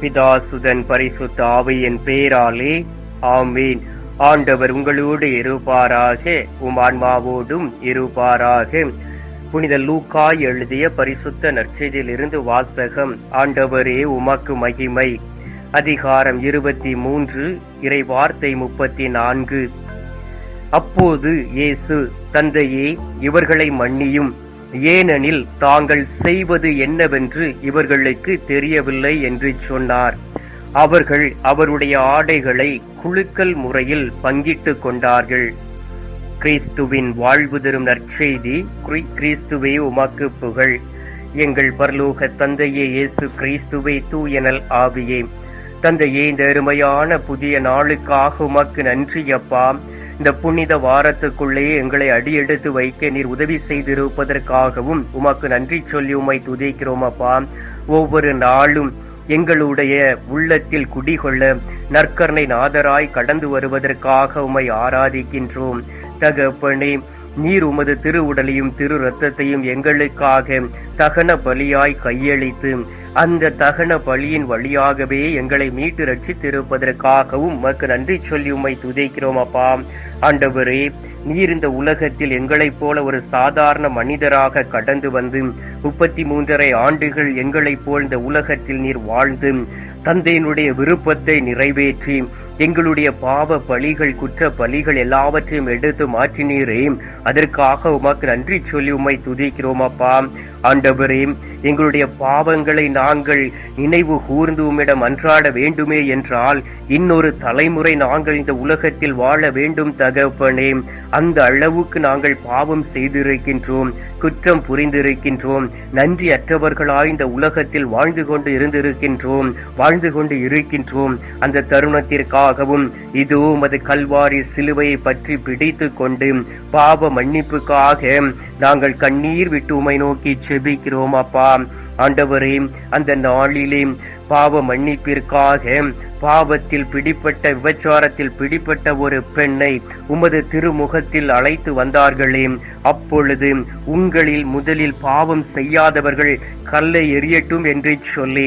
பிதாசுதன் பரிசுத்த ஆவியின் பேராலே ஆமீன். ஆண்டவர் உங்களோடு இருப்பாராக உம் ஆன்மாவோடும் இருப்பாராக. புனித லூக்கா எழுதிய பரிசுத்த நற்செய்தியிலிருந்து வாசகம் ஆண்டவரே உமக்கு மகிமை. அதிகாரம் இருபத்தி மூன்று இறை வார்த்தை முப்பத்தி நான்கு. அப்போது இயேசு தந்தையே இவர்களை மன்னியும். ஏனெனில் தாங்கள் செய்வது என்னவென்று இவர்களுக்கு தெரியவில்லை என்று சொன்னார். அவர்கள் அவருடைய ஆடைகளை குழுக்கள் முறையில் பங்கிட்டுக் கொண்டார்கள். கிறிஸ்துவின் வாழ்வு தரும் நற்செய்தி கிறிஸ்துவே உமக்கு புகழ். எங்கள் பரலோக தந்தையே இயேசு கிறிஸ்துவே தூயனல் ஆவியே. தந்தையே இந்த அருமையான புதிய நாளுக்காக உமக்கு நன்றி அப்பா. இந்த புனித வாரத்துக்குள்ளேயே எங்களை அடியெடுத்து வைக்க நீர் உதவி செய்திருப்பதற்காகவும் உமக்கு நன்றி சொல்லி உமை துதிக்கிறோம் அப்பா ஒவ்வொரு நாளும் எங்களுடைய உள்ளத்தில் குடிகொள்ள நற்கர்ணை நாதராய் கடந்து வருவதற்காக உமை ஆராதிக்கின்றோம். தகப்பனே நீர் உமது திரு உடலையும் திரு ரத்தத்தையும் எங்களுக்காக தகன பலியாய் கையளித்து அந்த தகன பலியின் வழியாகவே எங்களை மீட்டு ரட்சித்திருப்பதற்காகவும் உமக்கு நன்றி சொல்லி உம்மை துதைக்கிறோம் அப்பா ஆண்டவரே நீர் இந்த உலகத்தில் எங்களைப் போல ஒரு சாதாரண மனிதராக கடந்து வந்து முப்பத்தி மூன்றரை ஆண்டுகள் எங்களைப் போல் இந்த உலகத்தில் நீர் வாழ்ந்து தந்தையினுடைய விருப்பத்தை நிறைவேற்றி எங்களுடைய பாவ பலிகள் குற்ற பலிகள் எல்லாவற்றையும் எடுத்து மாற்றினீரே. அதற்காக உமக்கு நன்றி சொல்லி உம்மை துதிக்கிறோம் அப்பா. ஆண்டவரே எங்களுடைய பாவங்களை நாங்கள் நினைவு கூர்ந்து உம்மிடம் அன்றாட வேண்டுமே என்றால் இன்னொரு தலைமுறை நாங்கள் இந்த உலகத்தில் வாழ வேண்டும் தகப்பனே. அந்த அளவுக்கு நாங்கள் பாவம் செய்திருக்கின்றோம் குற்றம் புரிந்திருக்கின்றோம் நன்றி அற்றவர்களாய் இந்த உலகத்தில் வாழ்ந்து கொண்டு இருந்திருக்கின்றோம் வாழ்ந்து கொண்டு இருக்கின்றோம். அந்த தருணத்திற்காகவும் இதோ உமது கல்வாரி சிலுவையை பற்றி பிடித்து கொண்டு பாவ மன்னிப்புக்காக நாங்கள் கண்ணீர் விட்டு உமை நோக்கி செபிக்கிறோம் அப்பா. ஆண்டவரே அந்த நாளிலே பாவ மன்னிப்பிற்காக பாவத்தில் பிடிப்பட்ட விபச்சாரத்தில் பிடிப்பட்ட ஒரு பெண்ணை உமது திருமுகத்தில் அழைத்து வந்தார்களே. அப்பொழுது உங்களில் முதலில் பாவம் செய்யாதவர்கள் கல்லை எறியட்டும் என்று சொல்லி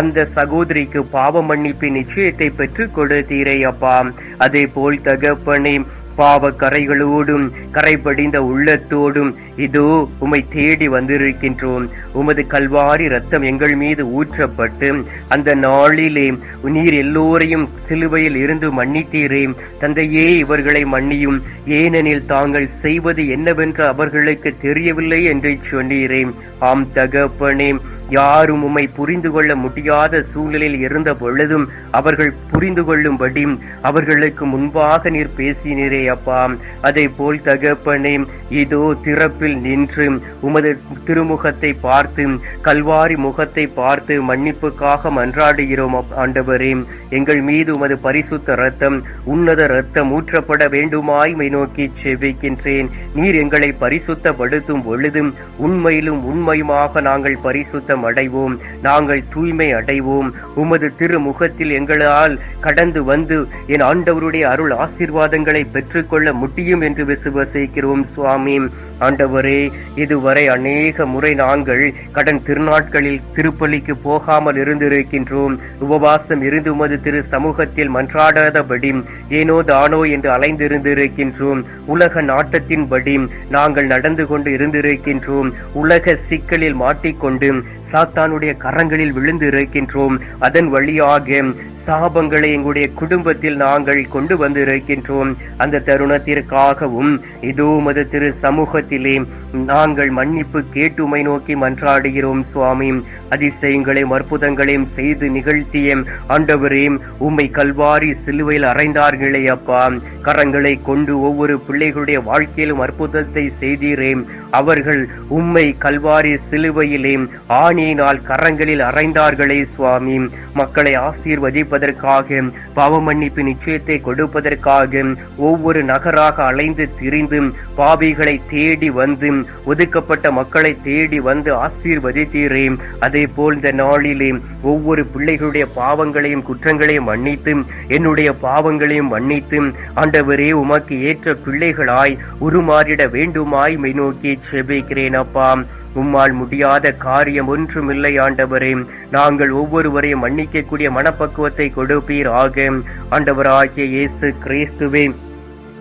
அந்த சகோதரிக்கு பாவ மன்னிப்பின் நிச்சயத்தை பெற்றுக் கொடுத்தீரே அப்பா. அதே போல் தகப்பனே பாவ கரைகளோடும் கரைபடிந்த உள்ளத்தோடும் இதோ உம்மை தேடி வந்திருக்கின்றோம். உமது கல்வாரி ரத்தம் எங்கள் மீது ஊற்றப்பட்டு அந்த நாளிலே நீர் எல்லோரையும் சிலுவையில் இருந்து மன்னித்தீரே. தந்தையே இவர்களை மன்னியும். ஏனெனில் தாங்கள் செய்வது என்னவென்று அவர்களுக்கு தெரியவில்லை என்று சொன்னீரே. ஆம் தகப்பனே யாரும் உம்மை புரிந்து கொள்ள முடியாத சூழலில் இருந்த பொழுதும் அவர்கள் புரிந்து கொள்ளும்படி அவர்களுக்கு முன்பாக நீர் பேசினீரே அப்பா. அதே போல் தகப்பனே இதோ திறப்பில் நின்று உமது திருமுகத்தை பார்த்து கல்வாரி முகத்தை பார்த்து மன்னிப்புக்காக மன்றாடுகிறோம் ஆண்டவரே. எங்கள் மீது உமது பரிசுத்த ரத்தம் உன்னத ரத்தம் ஊற்றப்பட வேண்டுமாய் மை நோக்கி செவிக்கின்றேன் நீர் எங்களை பரிசுத்தப்படுத்தும் பொழுதும் உண்மையிலும் உண்மையுமாக நாங்கள் பரிசுத்த பரிசுத்தம் அடைவோம் நாங்கள் தூய்மை அடைவோம். உமது திருமுகத்தில் எங்களால் கடந்து வந்து என் ஆண்டவருடைய அருள் ஆசீர்வாதங்களை பெற்றுக்கொள்ள முடியும் என்று விசுவசிக்கிறோம் சுவாமி. ஆண்டவரே இதுவரை அநேக முறை நாங்கள் கடன் திருநாட்களில் திருப்பலிக்கு போகாமல் இருந்திருக்கின்றோம். உபவாசம் இருந்து உமது திரு சமூகத்தில் மன்றாடாதபடி ஏனோ தானோ என்று அலைந்திருந்திருக்கின்றோம். உலக நாட்டத்தின்படி நாங்கள் நடந்து கொண்டு இருந்திருக்கின்றோம். உலக சிக்கலில் மாட்டிக்கொண்டு சாத்தானுடைய கரங்களில் விழுந்து இருக்கின்றோம். அதன் வழியாக சாபங்களை எங்களுடைய குடும்பத்தில் நாங்கள் கொண்டு வந்து இருக்கின்றோம் அந்த தருணத்திற்காகவும் இதோ மத திரு சமூகத்திலே நாங்கள் மன்னிப்பு கேட்டுமை நோக்கி மன்றாடுகிறோம் சுவாமி. அதிசயங்களையும் அற்புதங்களையும் செய்து நிகழ்த்திய ஆண்டவரே உம்மை கல்வாரி சிலுவையில் அறைந்தார்களே அப்பா. கரங்களை கொண்டு ஒவ்வொரு பிள்ளைகளுடைய வாழ்க்கையிலும் அற்புதத்தை செய்தீரே. அவர்கள் உம்மை கல்வாரி சிலுவையிலே ஆணியினால் கரங்களில் அறைந்தார்களே சுவாமி. மக்களை ஆசீர்வதிப்பதற்காக பாவ மன்னிப்பு நிச்சயத்தை கொடுப்பதற்காக ஒவ்வொரு நகராக அலைந்து திரிந்து பாவிகளை தேடி வந்து ஒதுக்கப்பட்ட மக்களை தேடி வந்து ஆசீர்வதித்தீரே அதே போல் இந்த நாளிலே ஒவ்வொரு பிள்ளைகளுடைய பாவங்களையும் குற்றங்களையும் மன்னித்து என்னுடைய பாவங்களையும் மன்னித்து ஆண்டவரே உமக்கு ஏற்ற பிள்ளைகளாய் உருமாறிட வேண்டுமாய் மெய் நோக்கி செபிக்கிறேன் அப்பா. உம்மால் முடியாத காரியம் ஒன்றுமில்லை ஆண்டவரே. நாங்கள் ஒவ்வொருவரையும் மன்னிக்கக்கூடிய மனப்பக்குவத்தை கொடுப்பீர் ஆக ஆண்டவராகிய இயேசு கிறிஸ்துவே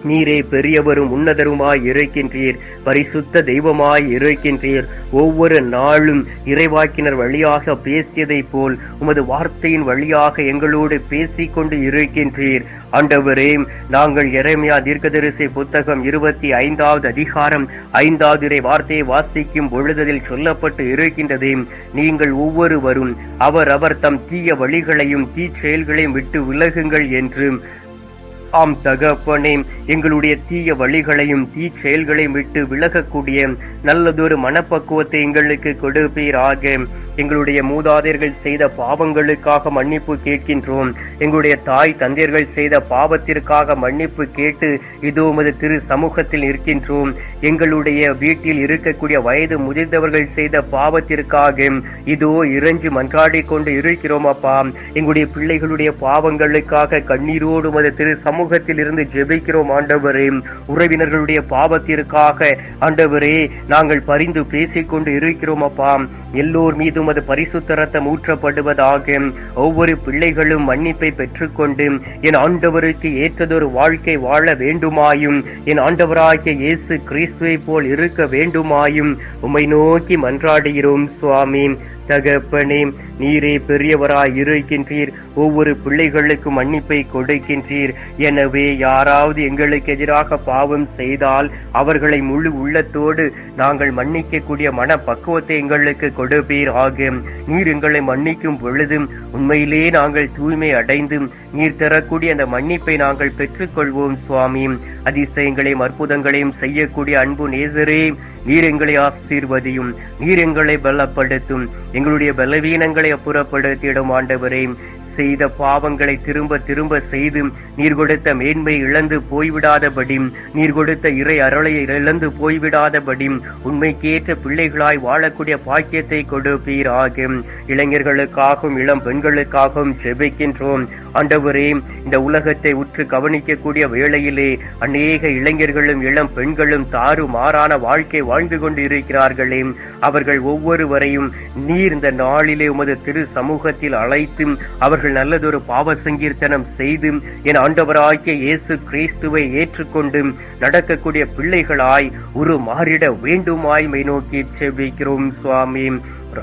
நீரே பெரியவரும் உன்னதருமாய் இருக்கின்றீர் பரிசுத்த தெய்வமாய் இருக்கின்றீர் ஒவ்வொரு நாளும் இறைவாக்கினர் வழியாக பேசியதைப் போல் உமது வார்த்தையின் வழியாக எங்களோடு பேசிக்கொண்டு இருக்கின்றீர். ஆண்டவரே நாங்கள் இறைமையா தீர்க்கதரிசி புத்தகம் இருபத்தி ஐந்தாவது அதிகாரம் ஐந்தாவது இறை வார்த்தையை வாசிக்கும் பொழுததில் சொல்லப்பட்டு இருக்கின்றது. நீங்கள் ஒவ்வொருவரும் அவர் அவர் தம் தீய வழிகளையும் தீ செயல்களையும் விட்டு விலகுங்கள் என்று. ஆம் தகப்பனே எங்களுடைய தீய வழிகளையும் தீ செயல்களையும் விட்டு விலகக்கூடிய நல்லதொரு மனப்பக்குவத்தை எங்களுக்கு கொடுப்பீராக. எங்களுடைய மூதாதையர்கள் செய்த பாவங்களுக்காக மன்னிப்பு கேட்கின்றோம். எங்களுடைய தாய் தந்தையர்கள் செய்த பாவத்திற்காக மன்னிப்பு கேட்டு இதோ உமது திரு சமூகத்தில் நிற்கின்றோம். எங்களுடைய வீட்டில் இருக்கக்கூடிய வயது முதிர்ந்தவர்கள் செய்த பாவத்திற்காக இதோ இறைஞ்சி மன்றாடி கொண்டு இருக்கிறோம் அப்பா. எங்களுடைய பிள்ளைகளுடைய பாவங்களுக்காக கண்ணீரோடு உமது திரு சமூகத்தில் இருந்து ஜெபிக்கிறோம் ஆண்டவரே உறவினர்களுடைய பாவத்திற்காக. ஆண்டவரே நாங்கள் பரிந்து பேசிக்கொண்டு இருக்கிறோம் அப்பா. எல்லோர் மீதும் அது பரிசுத்த ரத்தம் ஊற்றப்படுவதாக. ஒவ்வொரு பிள்ளைகளும் மன்னிப்பை பெற்றுக்கொண்டு என் ஆண்டவருக்கு ஏற்றதொரு வாழ்க்கை வாழ வேண்டுமாயும் என் ஆண்டவராகிய இயேசு கிறிஸ்துவை போல் இருக்க வேண்டுமாயும் உம்மை நோக்கி மன்றாடுகிறோம் சுவாமி. தகப்பனே நீரே பெரியவராய் இருக்கின்றீர். ஒவ்வொரு பிள்ளைகளுக்கும் மன்னிப்பை கொடுக்கின்றீர். எனவே யாராவது எங்களுக்கு எதிராக பாவம் செய்தால் அவர்களை முழு உள்ளத்தோடு நாங்கள் மன்னிக்கக்கூடிய மன பக்குவத்தை எங்களுக்கு கொடுப்பீர் ஆகும். நீர் எங்களை மன்னிக்கும் பொழுதும் உண்மையிலே நாங்கள் தூய்மை அடைந்தும் நீர் தரக்கூடிய அந்த மன்னிப்பை நாங்கள் பெற்றுக்கொள்வோம் சுவாமி. அதிசயங்களையும் அற்புதங்களையும் செய்யக்கூடிய அன்பு நேசரே நீர் எங்களை ஆசீர்வதியும் நீர் எங்களை பலப்படுத்தும். எங்களுடைய பலவீனங்களை அப்புறப்படுத்திடும் ஆண்டவரே. செய்த பாவங்களை திரும்ப திரும்ப செய்து நீர் கொடுத்த மேன்மை இழந்து போய்விடாதபடி நீர் கொடுத்த இறை அருளை இழந்து போய்விடாதபடி உண்மைக்கேற்ற பிள்ளைகளாய் வாழக்கூடிய பாக்கியத்தை கொடுப்பீராக இளைஞர்களுக்காகவும் இளம் பெண்களுக்காகவும் ஜெபிக்கின்றோம். ஆண்டவரே இந்த உலகத்தை உற்று கவனிக்கக்கூடிய வேளையிலே அநேக இளைஞர்களும் இளம் பெண்களும் தாறு மாறான வாழ்க்கை வாழ்ந்து கொண்டு இருக்கிறார்களே அவர்கள் ஒவ்வொருவரையும் நீர் இந்த நாளிலே உமது திரு சமூகத்தில் அழைத்து அவர்கள் நல்லதொரு பாவ சங்கீர்த்தனம் செய்து என் ஆண்டவராகிய இயேசு கிறிஸ்துவை ஏற்றுக்கொண்டு நடக்கக்கூடிய பிள்ளைகளாய் ஒரு மாறிட வேண்டுமாய் மை நோக்கி செவிக்கிறோம் சுவாமி.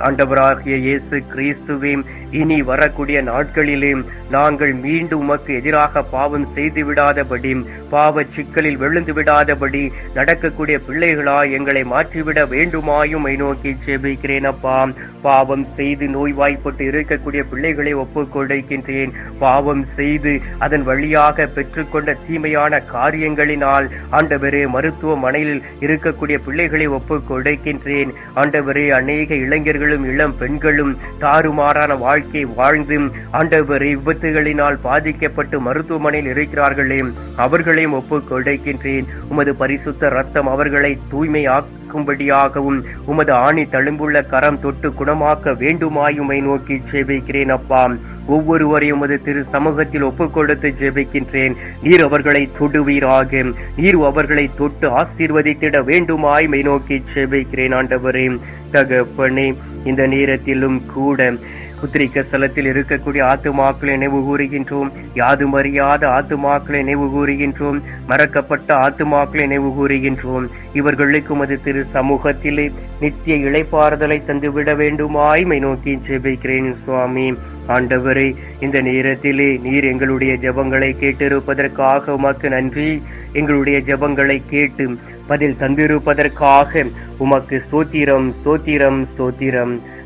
ஆண்டவராகிய இயேசு கிறிஸ்துவே இனி வரக்கூடிய நாட்களிலே நாங்கள் மீண்டும் உமக்கு எதிராக பாவம் செய்து விடாதபடி பாவ சிக்கலில் விழுந்து விடாதபடி நடக்கக்கூடிய பிள்ளைகளா எங்களை மாற்றிவிட வேண்டுமாயும் மை நோக்கி செபிக்கிறேன் அப்பா. பாவம் செய்து நோய்வாய்ப்பட்டு இருக்கக்கூடிய பிள்ளைகளை ஒப்புக்கொடுக்கின்றேன் பாவம் செய்து அதன் வழியாக பெற்றுக்கொண்ட தீமையான காரியங்களினால் ஆண்டவரே மருத்துவமனையில் இருக்கக்கூடிய பிள்ளைகளை ஒப்புக்கொடுக்கின்றேன் ஆண்டவரே அநேக இளைஞர்கள் இளைஞர்களும் இளம் பெண்களும் தாறுமாறான வாழ்க்கை வாழ்ந்து ஆண்டவர் விபத்துகளினால் பாதிக்கப்பட்டு மருத்துவமனையில் இருக்கிறார்களே அவர்களையும் ஒப்புக் கொடுக்கின்றேன் உமது பரிசுத்த ரத்தம் அவர்களை தூய்மையாக்கும்படியாகவும் உமது ஆணி தழும்புள்ள கரம் தொட்டு குணமாக்க வேண்டுமாயுமை நோக்கி ஜெபிக்கிறேன் அப்பா. ஒவ்வொருவரையும் உமது திரு சமூகத்தில் ஒப்புக்கொடுத்து ஜெபிக்கின்றேன். நீர் அவர்களை தொடுவீராக. நீர் அவர்களை தொட்டு ஆசீர்வதித்திட வேண்டுமாய் மை நோக்கி ஜெபிக்கிறேன் ஆண்டவரே. தகப்பனே இந்த நேரத்திலும் கூட புத்திரிக்க ஸ்தலத்தில் இருக்கக்கூடிய ஆத்துமாக்களை நினைவு கூறுகின்றோம். யாதும் அறியாத ஆத்துமாக்களை நினைவு கூறுகின்றோம். மறக்கப்பட்ட ஆத்துமாக்களை நினைவு கூறுகின்றோம். இவர்களுக்கு உமது திரு சமூகத்திலே நித்திய இளைப்பாறுதலை தந்துவிட வேண்டுமாய்மை நோக்கி ஜெபிக்கிறேன் சுவாமி. ஆண்டவரே இந்த நேரத்திலே நீர் எங்களுடைய ஜெபங்களை கேட்டிருப்பதற்காக உமக்கு நன்றி. எங்களுடைய ஜபங்களை கேட்டு பதில் தந்திருப்பதற்காக உமக்கு ஸ்தோத்திரம் ஸ்தோத்திரம் ஸ்தோத்திரம்.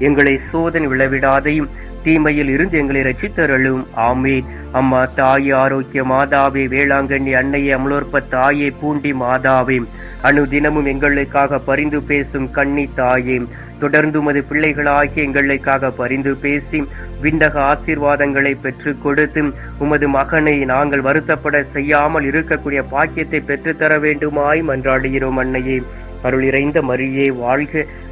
எங்களை சோதனை விளவிடாதையும் தீமையில் இருந்து எங்களை ரசித்தருளும் ஆமே அம்மா தாயே ஆரோக்கிய மாதாவே வேளாங்கண்ணி அன்னையே அமலோற்ப தாயே பூண்டி மாதாவே அனுதினமும் எங்களுக்காக பரிந்து பேசும் கண்ணி தாயே தொடர்ந்து உமது பிள்ளைகளாகிய எங்களுக்காக பரிந்து பேசி விண்டக ஆசீர்வாதங்களை பெற்று கொடுத்து உமது மகனை நாங்கள் வருத்தப்பட செய்யாமல் இருக்கக்கூடிய பாக்கியத்தை பெற்றுத்தர வேண்டுமாய் மன்றாடுகிறோம் அன்னையே. அருள் இறைந்த மரியே வாழ்க